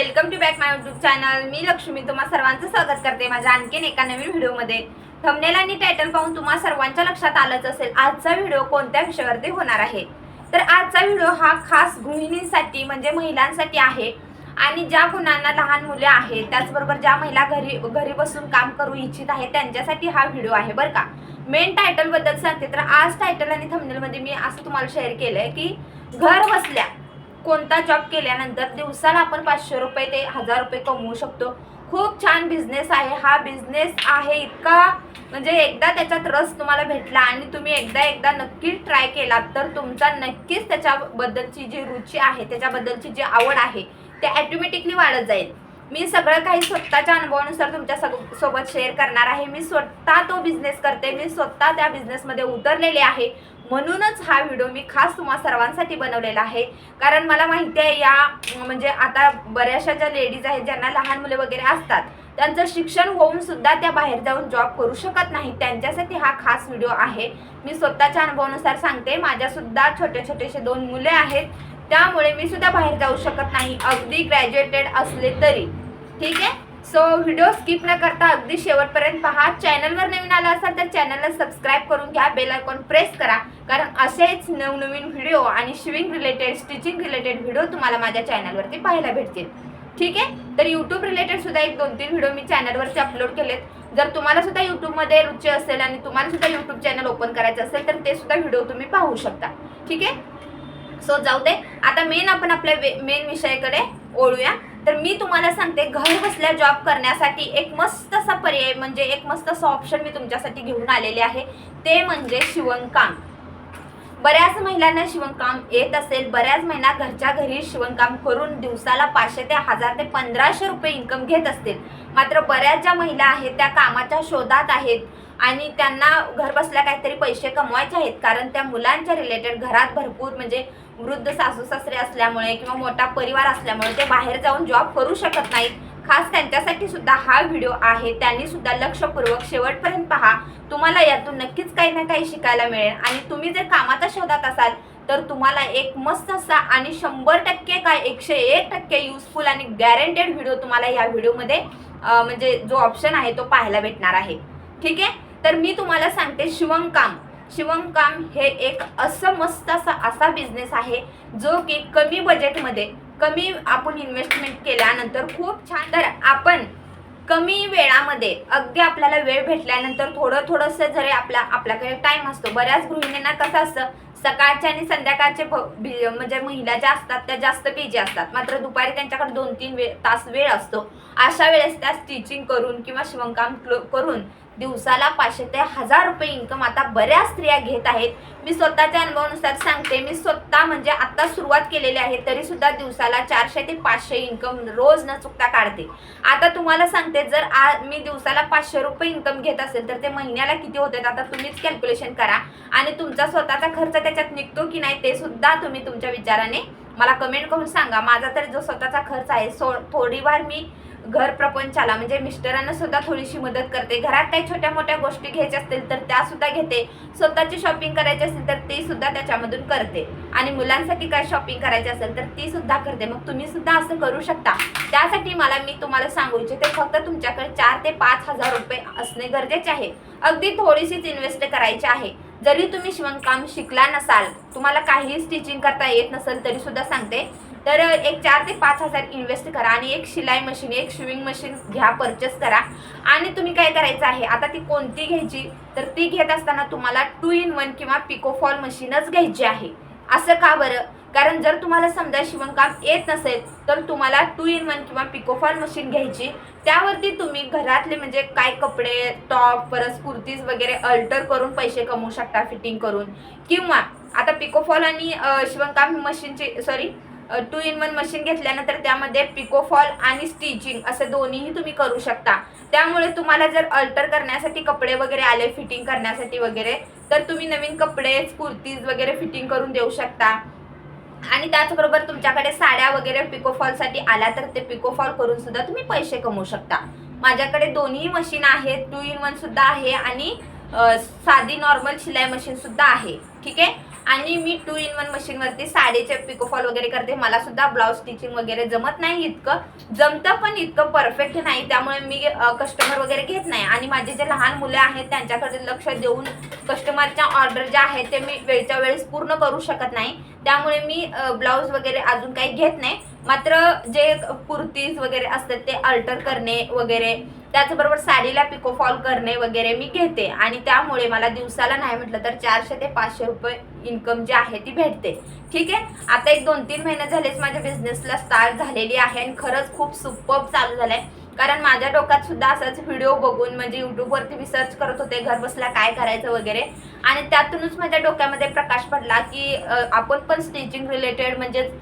Welcome to back my YouTube channel. मी लक्ष्मी तुम्हा सर्वांचं स्वागत करते माझ्या आणखीन एका नवीन व्हिडिओमध्ये. थंबनेल आणि टायटल पाहून तुम्हा सर्वांच्या लक्षात आलंच असेल आजचा व्हिडिओ कोणत्या विषयावरती होणार आहे? तर आजचा व्हिडिओ हा खास गृहिणींसाठी म्हणजे महिलांसाठी आहे. आणि ज्या कुणांना लहान मुले आहेत त्याचबरोबर ज्या महिला घरी घरी बसून काम करू इच्छित आहेत त्यांच्यासाठी हा व्हिडिओ आहे बरं का. मेन टायटलबद्दल सांगते. तर आज टायटल आणि थंबनेलमध्ये मी असं तुम्हाला शेअर केलंय की घर बसल्या कोणता जॉब केल्यानंतर दिवसाला आपण पाचशे रुपये ते हजार रुपये कमवू शकतो. खूप छान बिझनेस आहे. हा बिझनेस आहे इतका म्हणजे एकदा त्याच्यात रस तुम्हाला भेटला आणि तुम्ही एकदा एकदा नक्कीच ट्राय केलात तर तुमचा नक्कीच त्याच्याबद्दलची जी रुची आहे त्याच्याबद्दलची जी आवड आहे ते ॲटोमॅटिकली वाढत जाईल. मी सगळं काही स्वतःच्या अनुभवानुसार तुमच्या सग सोबत शेअर करणार आहे. मी स्वतः तो बिझनेस करते. मी स्वतः त्या बिझनेसमध्ये उतरलेले आहे. म्हणूनच हा व्हिडिओ मी खास तुम्हा सर्वांसाठी बनवलेला आहे. कारण मला माहिती आहे या म्हणजे आता बऱ्याचशा ज्या लेडीज आहेत ज्यांना लहान मुले वगैरे असतात त्यांचं शिक्षण होऊन सुद्धा त्या बाहेर जाऊन जॉब करू शकत नाही त्यांच्यासाठी हा खास व्हिडिओ आहे. मी स्वतःच्या अनुभवानुसार सांगते माझ्यासुद्धा छोटे छोटेसे दोन मुले आहेत. त्यामुळे मी सुद्धा बाहेर जाऊ शकत नाही. अगदी ग्रॅज्युएटेड असले तरी. ठीक आहे? सो व्हिडिओ स्किप न करता अगदी शेवटपर्यंत पहा. चॅनलवर नवीन आला असाल तर चॅनलला सबस्क्राईब करून घ्या. बेल आयकॉन प्रेस करा. कारण असेच नवनवीन व्हिडिओ आणि sewing related stitching related video तुम्हाला माझ्या चॅनलवरती पाहायला भेटतील. ठीक आहे? तर यूट्यूब रिलेटेड सुद्धा एक दोन तीन व्हिडिओ मी चॅनलवरती अपलोड केलेत. जर तुम्हाला सुद्धा यूट्यूबमध्ये रुची असेल आणि तुम्हाला सुद्धा यूट्यूब चॅनल ओपन करायचं असेल तर ते सुद्धा व्हिडिओ तुम्ही पाहू शकता. ठीक आहे? सो जाऊ दे. आता मेन आपण आपल्या मेन विषयाकडे ओळूया तर मी तुम्हाला सांगते घर बसल्या जॉब करण्यासाठी एक मस्त असा पर्याय म्हणजे एक मस्त असं ऑप्शन मी तुमच्यासाठी घेऊन आलेले आहे. ते म्हणजे शिवणकाम. बऱ्याच महिलांना शिवणकाम येत असेल बऱ्याच महिला घरच्या घरी शिवणकाम करून दिवसाला पाचशे ते हजार ते पंधराशे रुपये इन्कम घेत असतील. मात्र बऱ्याच ज्या महिला आहेत त्या कामाच्या शोधात आहेत आणि त्यांना घर बसल्या काहीतरी पैसे कमवायचे आहेत. कारण त्या मुलांच्या रिलेटेड घरात भरपूर म्हणजे वृद्ध सासू सासरे असल्यामुळे किंवा मोठा परिवार असल्यामुळे ते बाहेर जाऊन जॉब करू शकत नाहीत. खास त्यांच्यासाठी सुद्धा हा व्हिडिओ आहे. त्यांनी सुद्धा लक्षपूर्वक शेवटपर्यंत पहा. तुम्हाला यातून नक्कीच काही ना काही शिकायला मिळेल. आणि तुम्ही जर कामाचा शोधात असाल तर तुम्हाला एक मस्त असा आणि शंभर टक्के काय एकशे एक टक्के युजफुल आणि गॅरंटेड व्हिडिओ तुम्हाला या व्हिडिओमध्ये म्हणजे जो ऑप्शन आहे तो पाहायला भेटणार आहे. ठीक आहे? तर मी तुम्हाला सांगते शिवणकाम. शिवणकाम हे एक असं मस्त असा असा बिझनेस आहे जो की कमी बजेटमध्ये कमी आपण इन्व्हेस्टमेंट केल्यानंतर खूप छान. तर आपण कमी वेळामध्ये अगदी आपल्याला वेळ भेटल्यानंतर थोडं थोडंसं जरी आपला आपल्याकडे टाइम असतो बऱ्याच गृहिणींना कसं असतं सकाळचे आणि संध्याकाळचे भ- म्हणजे महिला ज्या असतात त्या जास्त बिजी असतात. मात्र दुपारी त्यांच्याकडे दोन तीन वेळ तास वेळ असतो. अशा वेळेस त्या स्टिचिंग करून किंवा शिवणकाम क्लो- करून दिवसाला पाचशे ते हजार रुपये इन्कम आता बऱ्याच स्त्रिया घेत आहेत. मी स्वतःच्या अनुभवानुसार सांगते मी स्वतः म्हणजे आता सुरुवात केलेली आहे तरी सुद्धा दिवसाला चारशे ते पाचशे इन्कम रोज न चुकता काढते. आता तुम्हाला सांगते जर आ मी दिवसाला पाचशे रुपये इन्कम घेत असेल तर ते महिन्याला किती होते आता तुम्हीच कॅल्क्युलेशन करा. आणि तुमचा स्वतःचा खर्च त्याच्यात निघतो की नाही ते सुद्धा तुम्ही तुमच्या विचाराने मला कमेंट करून सांगा. माझा तर जो स्वतःचा खर्च आहे सो थोडीफार मी घर प्रपंचाला म्हणजे मिस्टरांना सुद्धा थोडीशी मदत करते. घरात काही छोट्या मोठ्या गोष्टी घ्यायच्या असतील तर त्या सुद्धा घेते. स्वतःची शॉपिंग करायची असेल तर ती सुद्धा त्याच्यामधून करते. आणि मुलांसाठी काय शॉपिंग करायची असेल तर ती सुद्धा करते. मग तुम्ही सुद्धा असं करू शकता. त्यासाठी मला मी तुम्हाला सांगू इच्छिते फक्त तुमच्याकडे चार ते पाच हजार रुपये असणे गरजेचे आहे. अगदी थोडीशीच इन्व्हेस्ट करायची आहे. जरी तुम्ही शिवणकाम शिकला नसाल तुम्हाला काही स्टिचिंग करता येत नसेल तरी सुद्धा सांगते. तर एक चार ते पाच हजार इन्व्हेस्ट करा आणि एक शिलाई मशीन एक शिविंग मशीन घ्या परचेस करा. आणि तुम्ही काय करायचं आहे? आता ती कोणती घ्यायची? तर ती घेत असताना तुम्हाला टू इन वन किंवा पिकोफॉल मशीनच घ्यायची आहे. असं का बरं? कारण जर तुम्हाला समजा शिवणकाम येत नसेल तर तुम्हाला टू इन वन किंवा पिकोफॉल मशीन घ्यायची. त्यावरती तुम्ही घरातले म्हणजे काय कपडे टॉप परत कुर्तीज वगैरे अल्टर करून पैसे कमवू शकता फिटिंग करून. किंवा आता पिकोफॉल आणि शिवणकाम मशीनची sorry two in one machine घेतल्यानंतर त्यामध्ये पिकोफॉल आणि स्टिचिंग असे दोन्हीही तुम्ही करू शकता. त्यामुळे तुम्हाला जर अल्टर करण्यासाठी कपडे वगैरे आले फिटिंग करण्यासाठी वगैरे तर तुम्ही नवीन कपडे कुर्तीज वगैरे फिटिंग करून देऊ शकता. आणि त्याचबरोबर तुमच्याकडे साड्या वगैरे पिकोफॉलसाठी आल्या तर ते पिकोफॉल करून सुद्धा तुम्ही पैसे कमवू शकता. माझ्याकडे दोन्ही मशीन आहेत टू इन वन सुद्धा आहे आणि साधी नॉर्मल शिलाई मशीन सुद्धा आहे. ठीक आहे? आणि मी टू इन वन मशीनवरती साडीचे पिकोफॉल वगैरे करते. मला सुद्धा ब्लाऊज स्टिचिंग वगैरे जमत नाही इतकं. जमतं पण इतकं परफेक्ट नाही. त्यामुळे मी कस्टमर वगैरे घेत नाही. आणि माझे जे लहान मुलं आहेत त्यांच्याकडे लक्ष देऊन कस्टमरच्या ऑर्डर ज्या आहेत ते मी वेळच्या वेळेस पूर्ण करू शकत नाही. त्यामुळे मी ब्लाऊज वगैरे अजून काही घेत नाही. मात्र जे कुर्तीज वगैरे असतात ते अल्टर करणे वगैरे त्याचबरोबर साडीला पिकोफॉल करणे वगैरे मी घेते. आणि त्यामुळे मला दिवसाला नाही म्हटलं तर चारशे ते पाचशे रुपये इन्कम जी आहे ती भेटते. ठीक आहे? आता एक दोन तीन महिने झालेच माझ्या बिझनेसला स्टार्ट झालेली आहे आणि खरंच खूप सुपर चालू झालंय. कारण माझ्या डोक्यात सुद्धा असाच व्हिडिओ बघून म्हणजे युट्यूबवरती मी सर्च करत होते घर बसला काय करायचं वगैरे. आणि त्यातूनच माझ्या डोक्यामध्ये प्रकाश पडला की आपण पण स्टिचिंग रिलेटेड म्हणजेच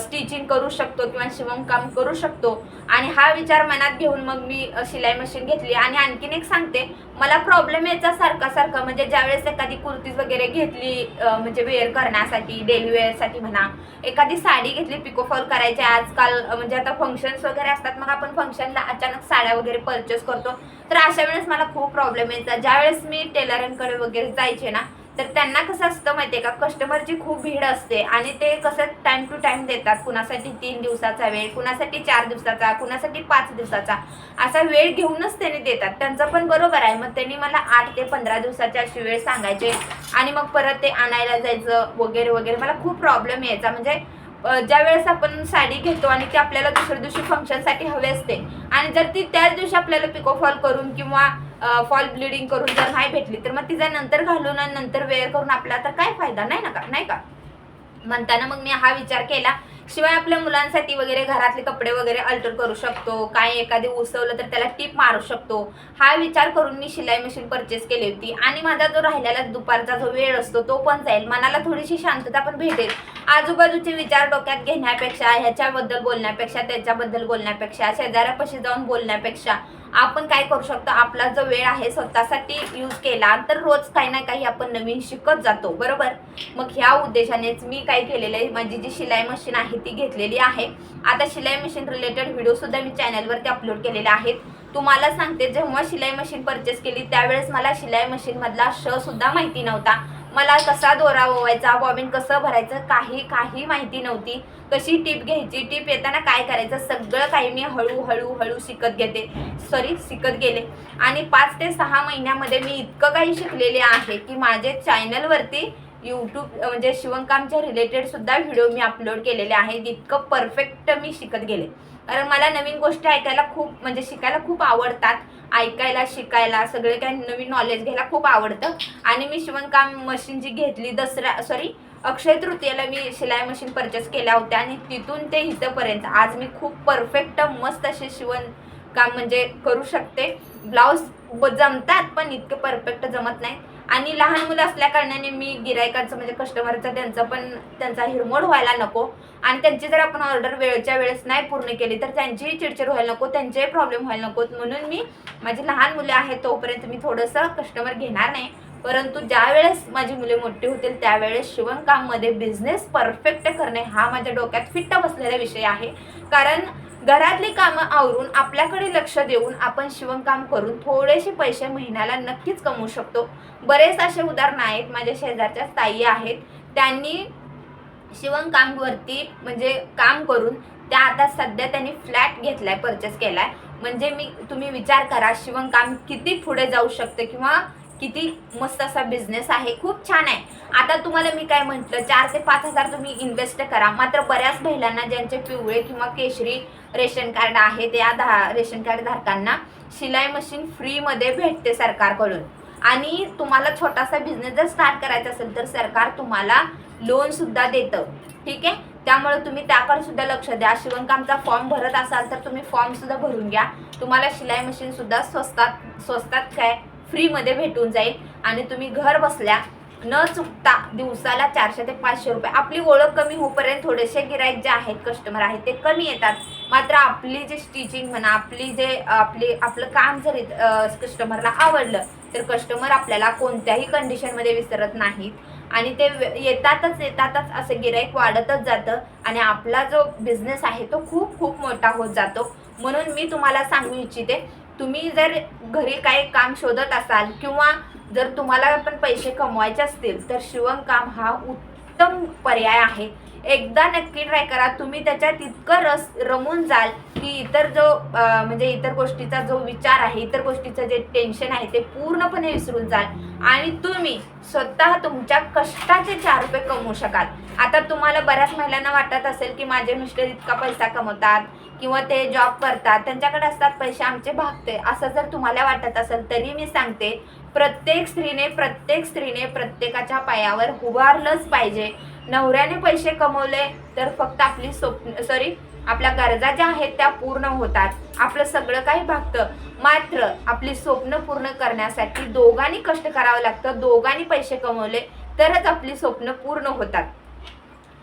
स्टिचिंग करू शकतो किंवा शिवणकाम करू शकतो. आणि हा विचार मनात घेऊन मग मी शिलाई मशीन घेतली. आणि आणखीन एक सांगते मला प्रॉब्लेम यायचा सारखा सारखा म्हणजे ज्यावेळेस एखादी कुर्तीज वगैरे घेतली म्हणजे वेअर करण्यासाठी डेली वेअरसाठी म्हणा एखादी साडी घेतली पिकोफॉल करायची. आजकाल म्हणजे आता फंक्शन्स वगैरे असतात मग आपण फंक्शनला अचानक साड्या वगैरे परचेस करतो. तर अशा वेळेस मला खूप प्रॉब्लेम यायचा. ज्यावेळेस मी टेलरांकडे वगैरे जायचे ना तर त्यांना कसं असतं माहितीये का? कस्टमरची खूप भीड असते आणि ते कसं टाइम टू टाइम देतात. कुणासाठी तीन दिवसाचा वेळ कुणासाठी चार दिवसाचा कुणासाठी पाच दिवसाचा. असा वेळ घेऊनच त्यांनी देतात. त्यांचं पण बरोबर आहे. मग त्यांनी मला आठ ते पंधरा दिवसाची अशी वेळ सांगायचे आणि मग परत ते आणायला जायचं वगैरे वगैरे. मला खूप प्रॉब्लेम यायचा. म्हणजे ज्या वेळेस आपण साडी घेतो आणि ती आपल्याला दुसऱ्या दिवशी फंक्शनसाठी हवी असते आणि जर ती त्याच दिवशी आपल्याला पिकोफॉल करून किंवा फॉल ब्लिडिंग करून जर नाही भेटली तर मग तिचा नंतर घालून आणि नंतर वेअर करून आपला तर काय फायदा? नाही ना का? नाही का? म्हणताना मग मी हा विचार केला. शिवाय आपल्या मुलांसाठी वगैरे घरातले कपडे वगैरे अल्टर करू शकतो. काय एखादी उसवलं तर त्याला टीप मारू शकतो. हा विचार करून मी शिलाई मशीन परचेस केली होती. आणि माझा जो राहिलेला दुपारचा जो वेळ असतो तो पण जाईल. मनाला थोडीशी शांतता पण भेटेल. आजूबाजूचे विचार डोक्यात घेण्यापेक्षा ह्याच्याबद्दल बोलण्यापेक्षा त्याच्याबद्दल बोलण्यापेक्षा शेजाऱ्यापाशी जाऊन बोलण्यापेक्षा आपण काय करू शकतो? आपला जो वेळ आहे स्वतःसाठी यूज केला तर रोज काही ना काही आपण नवीन शिकत जातो बरोबर? मग ह्या उद्देशानेच मी काय केलेलं आहे? माझी जी शिलाई मशीन आहे ती घेतलेली आहे. आता शिलाई मशीन रिलेटेड व्हिडिओ सुद्धा मी चॅनलवरती अपलोड केलेले आहेत. तुम्हाला सांगते जेव्हा शिलाई मशीन परचेस केली त्यावेळेस मला शिलाई मशीनमधला श सुद्धा माहिती नव्हता. मला कसा दोरा ओवायचा बॉबिन कसं भरायचं काही काही माहिती नव्हती. कशी टीप घ्यायची? टीप येताना काय करायचं? सगळं काही मी हळूहळू हळू शिकत घेते सॉरी शिकत गेले. आणि पाच ते सहा महिन्यामध्ये मी इतकं काही शिकलेले आहे की माझे चॅनलवरती यूट्यूब म्हणजे शिवणकामच्या रिलेटेड सुद्धा व्हिडिओ मी अपलोड केलेले आहेत इतकं परफेक्ट मी शिकत गेले. कारण मला नवीन गोष्टी ऐकायला खूप म्हणजे शिकायला खूप आवडतात. ऐकायला शिकायला सगळे काही नवीन नॉलेज घ्यायला खूप आवडतं. आणि मी शिवणकाम मशीन जी घेतली दसऱ्या सॉरी अक्षय तृतीयेला मी शिलाई मशीन परचेस केल्या होत्या आणि तिथून ते इथंपर्यंत. आज मी खूप परफेक्ट मस्त असे शिवणकाम म्हणजे करू शकते. ब्लाऊज जमतात पण इतके परफेक्ट जमत नाही. आणि लहान मुलं असल्या कारणाने मी गिरायकांचं म्हणजे कस्टमरचं त्यांचं पण त्यांचा हिरमोड व्हायला नको. आणि त्यांची जर आपण ऑर्डर वेळच्या वेळेस नाही पूर्ण केली तर त्यांचीही चिडचिड व्हायला नको त्यांचेही प्रॉब्लेम व्हायला नको. म्हणून मी माझी लहान मुले आहेत तोपर्यंत मी थोडंसं कस्टमर घेणार नाही. परंतु ज्या वेळेस माझी मुले मोठी होतील त्यावेळेस शिवणकाममध्ये बिझनेस परफेक्ट करणे हा माझ्या डोक्यात फिट्ट बसलेला विषय आहे. कारण घरातली कामं आवरून आपल्याकडे लक्ष देऊन आपण शिवणकाम करून थोडेसे पैसे महिन्याला नक्कीच कमवू शकतो. बरेच असे उदाहरणं आहेत. माझ्या शेजारच्या ताई आहेत. त्यांनी शिवणकामवरती म्हणजे काम करून त्या आता सध्या त्यांनी फ्लॅट घेतलाय परचेस केलाय. म्हणजे मी तुम्ही विचार करा शिवणकाम किती पुढे जाऊ शकते किंवा किती मस्त असा बिझनेस आहे. खूप छान आहे. आता तुम्हाला मी काय म्हटलं चार ते पाच हजार तुम्ही इन्व्हेस्ट करा. मात्र बऱ्याच महिलांना ज्यांचे पिवळे किंवा केशरी रेशन कार्ड आहे त्या धा रेशन कार्ड धारकांना शिलाई मशीन फ्रीमध्ये भेटते सरकारकडून. आणि तुम्हाला छोटासा बिझनेस जर स्टार्ट करायचा असेल तर सरकार तुम्हाला लोनसुद्धा देतं. ठीक आहे? त्यामुळे तुम्ही त्याकडे सुद्धा लक्ष द्या. शिवणकामचा फॉर्म भरत असाल तर तुम्ही फॉर्म सुद्धा भरून घ्या. तुम्हाला शिलाई मशीन सुद्धा स्वस्तात स्वस्तात काय फ्रीमध्ये भेटून जाईल. आणि तुम्ही घर बसल्या न चुकता दिवसाला चारशे ते पाचशे रुपये. आपली ओळख कमी होईपर्यंत थोडेसे गिराईक जे आहेत कस्टमर आहेत ते कमी येतात. मात्र आपली जे स्टिचिंग म्हणा आपली जे आपली आपलं काम जर कस्टमरला आवडलं तर कस्टमर आपल्याला कोणत्याही कंडिशनमध्ये विसरत नाहीत. आणि ते येतातच येतातच असं गिराईक वाढतच जातं. आणि आपला जो बिझनेस आहे तो खूप खूप मोठा होत जातो. म्हणून मी तुम्हाला सांगू इच्छिते तुम्ही जर घरी काही काम शोधत असाल किंवा जर तुम्हाला पण पैसे कमवायचे असतील तर शिवणकाम हा उत्तम पर्याय आहे. एकदा नक्की ट्राय करा. तुम्ही त्याच्यात इतकं रस रमून जाल की इतर जो म्हणजे इतर गोष्टीचा जो विचार आहे इतर गोष्टीचं जे टेन्शन आहे ते पूर्णपणे विसरून जाल. आणि तुम्ही स्वतः तुमच्या कष्टाचे चार रुपये कमवू शकाल. आता तुम्हाला बऱ्याच महिलांना वाटत असेल की माझे मिस्टर इतका पैसा कमवतात. किंवा ते जॉब करतात त्यांच्याकडे असतात पैसे आमचे भागते. असं जर तुम्हाला वाटत असेल तरी मी सांगते प्रत्येक स्त्रीने प्रत्येक स्त्रीने प्रत्येकाच्या पायावर उभारलंच पाहिजे. नवऱ्याने पैसे कमवले तर फक्त आपली स्वप्न सॉरी आपल्या गरजा ज्या आहेत त्या पूर्ण होतात. आपलं सगळं काही भागतं. मात्र आपली स्वप्न पूर्ण करण्यासाठी दोघांनी कष्ट करावं लागतं. दोघांनी पैसे कमवले तरच आपली स्वप्न पूर्ण होतात.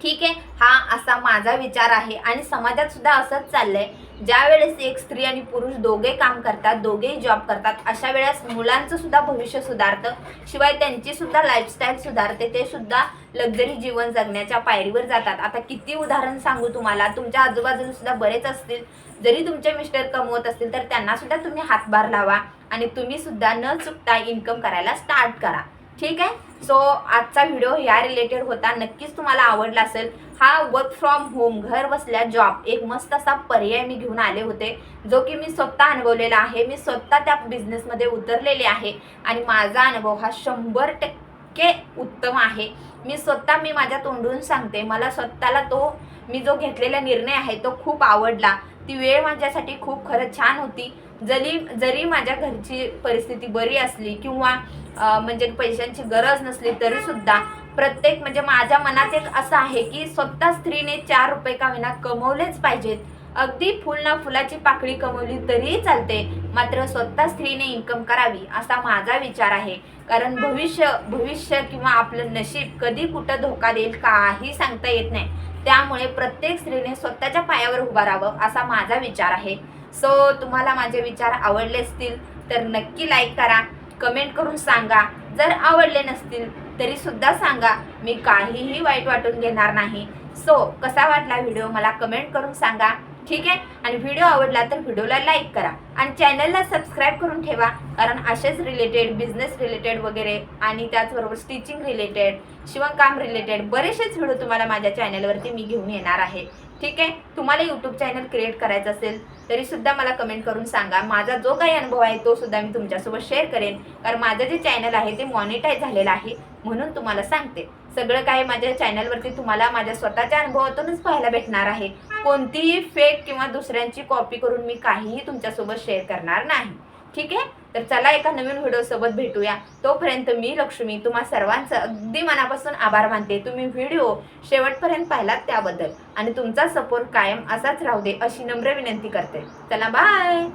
ठीक आहे? हा असा माझा विचार आहे. आणि समाजात सुद्धा असंच चाललंय. ज्या वेळेस एक स्त्री आणि पुरुष दोघे काम करतात दोघेही जॉब करतात अशा वेळेस मुलांचं सुद्धा भविष्य सुधारतं. शिवाय त्यांची सुद्धा लाईफस्टाईल सुधारते. ते सुद्धा लक्झरी जीवन जगण्याच्या पायरीवर जातात. आता किती उदाहरण सांगू तुम्हाला? तुमच्या आजूबाजूला सुद्धा बरेच असतील. जरी तुमचे मिस्टर कमवत असतील तर त्यांना सुद्धा तुम्ही हातभार लावा. आणि तुम्ही सुद्धा न चुकता इन्कम करायला स्टार्ट करा. ठीक आहे? सो आजचा व्हिडिओ ह्या रिलेटेड होता. नक्कीच तुम्हाला आवडला असेल. हा वर्क फ्रॉम होम घर बसल्या जॉब एक मस्त असा पर्याय मी घेऊन आले होते जो की मी स्वतः अनुभवलेला आहे. मी स्वतः त्या बिझनेसमध्ये उतरलेले आहे आणि माझा अनुभव हा शंभर टक्के उत्तम आहे. मी स्वतः मी माझ्या तोंडून सांगते मला स्वतःला तो मी जो घेतलेला निर्णय आहे तो खूप आवडला. ती वेळ माझ्यासाठी खूप खरंच छान होती. जरी जरी माझ्या घरची परिस्थिती बरी असली किंवा म्हणजे पैशांची गरज नसली तरी सुद्धा प्रत्येक म्हणजे माझ्या मनात एक असं आहे की स्वतः स्त्रीने चार रुपये का विना कमवलेच पाहिजेत. अगदी फुल ना फुलाची पाकळी कमवली तरीही चालते मात्र स्वतः स्त्रीने इन्कम करावी असा माझा विचार आहे. कारण भविष्य भविष्य किंवा आपलं नशीब कधी कुठं धोका देईल काही सांगता येत नाही. त्यामुळे प्रत्येक स्त्रीने स्वतःच्या पायावर उभा राहावं असा माझा विचार आहे. सो तुम्हाला माझे विचार आवडले असतील तर नक्की लाईक करा कमेंट करून सांगा. जर आवडले नसतील तरी सुद्धा सांगा. मी काहीही वाईट वाटून घेणार नाही. सो कसा वाटला व्हिडिओ मला कमेंट करून सांगा. ठीक आहे? आणि व्हिडिओ आवडला तर व्हिडिओला लाईक करा. आणि चॅनलला सबस्क्राईब करून ठेवा. कारण असेच रिलेटेड बिझनेस रिलेटेड वगैरे आणि त्याचबरोबर स्टिचिंग रिलेटेड शिवणकाम रिलेटेड बरेचसेच व्हिडिओ तुम्हाला माझ्या चॅनलवरती मी घेऊन येणार आहे. ठीक आहे? तुम्हाला यूट्यूब चॅनल क्रिएट करायचं असेल तरी सुद्धा मला कमेंट करून सांगा. माझा जो काही अनुभव आहे तो सुद्धा मी तुमच्यासोबत शेअर करेन. कारण माझं जे चॅनल आहे ते मॉनिटाईज झालेलं आहे म्हणून तुम्हाला सांगते. सगळं काही माझ्या चॅनलवरती तुम्हाला माझ्या स्वतःच्या अनुभवातूनच पाहायला भेटणार आहे. कोणतीही फेक किंवा दुसऱ्यांची कॉपी करून मी काहीही तुमच्यासोबत शेअर करणार नाही. ठीक आहे? तर चला एका नवीन व्हिडिओसोबत भेटूया. तोपर्यंत मी लक्ष्मी तुम्हा सर्वांचं अगदी मनापासून आभार मानते. तुम्ही व्हिडिओ शेवटपर्यंत पाहिलात त्याबद्दल. आणि तुमचा सपोर्ट कायम असाच राहू दे अशी नम्र विनंती करते. चला बाय